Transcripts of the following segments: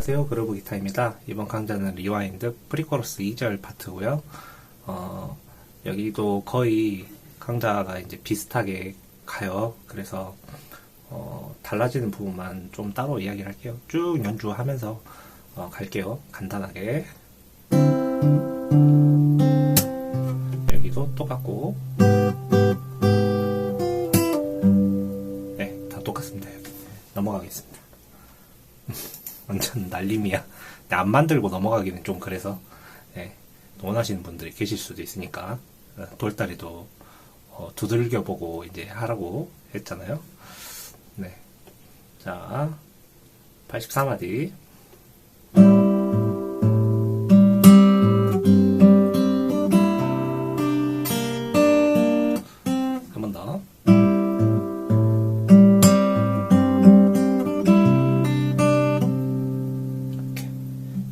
안녕하세요. 그루브 기타입니다. 이번 강좌는 리와인드 프리코러스 2절 파트고요. 어, 여기도 거의 강좌가 이제 비슷하게 가요. 그래서 어, 달라지는 부분만 좀 따로 이야기를 할게요. 쭉 연주하면서 어, 갈게요. 간단하게. 여기도 똑같고. 네, 다 똑같습니다. 넘어가겠습니다. 완전 날림이야. 근데 안 만들고 넘어가기는 좀 그래서 예, 원하시는 분들이 계실 수도 있으니까 어, 돌다리도 어, 두들겨 보고 이제 하라고 했잖아요. 네, 자 84마디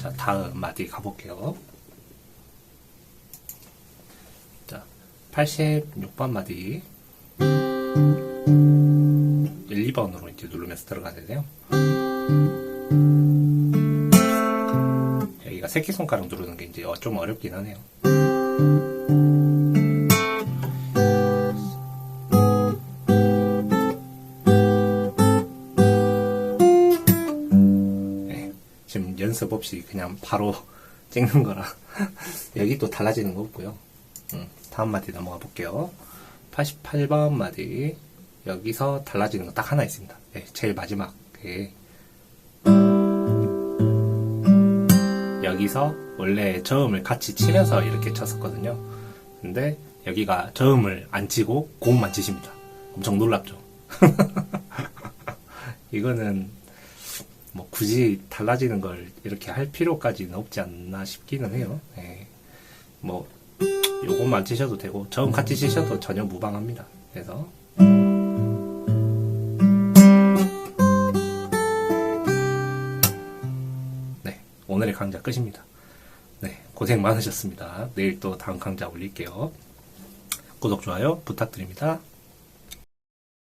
자, 다음 마디 가볼게요. 자, 86번 마디. 1, 2번으로 이제 누르면서 들어가야 되네요. 여기가 새끼손가락 누르는 게 이제 어, 좀 어렵긴 하네요. 연습 없이 그냥 바로 찍는 거라 여기 또 달라지는 거 없고요. 음, 다음 마디 넘어가 볼게요. 88번 마디 여기서 달라지는 거 딱 하나 있습니다. 네, 제일 마지막에 여기서 원래 저음을 같이 치면서 이렇게 쳤었거든요. 근데 여기가 저음을 안 치고 고음만 치십니다. 엄청 놀랍죠? 이거는 뭐 굳이 달라지는 걸 이렇게 할 필요까지는 없지 않나 싶기는 해요. 예. 뭐 요것만 치셔도 되고 저음 같이 치셔도 전혀 무방합니다. 그래서 네 오늘의 강좌 끝입니다. 네 고생 많으셨습니다. 내일 또 다음 강좌 올릴게요. 구독 좋아요 부탁드립니다.